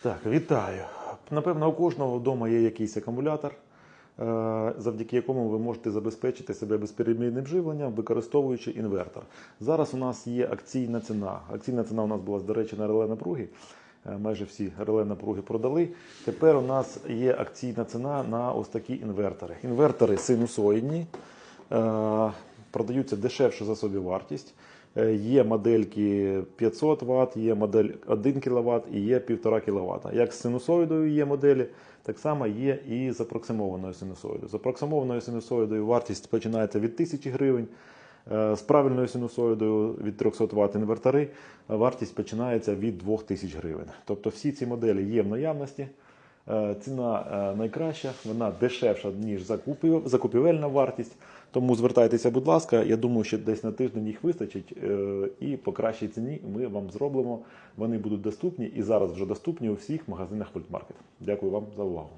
Так, вітаю. Напевно, у кожного вдома є якийсь акумулятор, е, завдяки якому ви можете забезпечити себе безперебійним живленням, використовуючи інвертор. Зараз у нас є акційна ціна. Акційна ціна у нас була, до речі, на реле напруги. Е, Майже всі реле напруги продали. Тепер у нас є акційна ціна на ось такі інвертори. Інвертори синусоїдні, е, продаються дешевше за собівартість. Е, Є модельки 500 Вт, є модель 1 кВт і є 1,5 кВт. Як з синусоїдою є моделі, так само є і з апроксимованою синусоїдою. З апроксимованою синусоїдою вартість починається від 1000 гривень. Е, З правильною синусоїдою від 300 Вт інвертори вартість починається від 2000 гривень. Тобто всі ці моделі є в наявності. Е, Ціна е, найкраща, вона дешевша, ніж закупів- закупівельна вартість. Тому звертайтеся, будь ласка. Я думаю, що десь на тиждень їх вистачить, е, і по кращій ціні ми вам зробимо. Вони будуть доступні і зараз вже доступні у всіх магазинах Вольтмаркет. Дякую вам за увагу.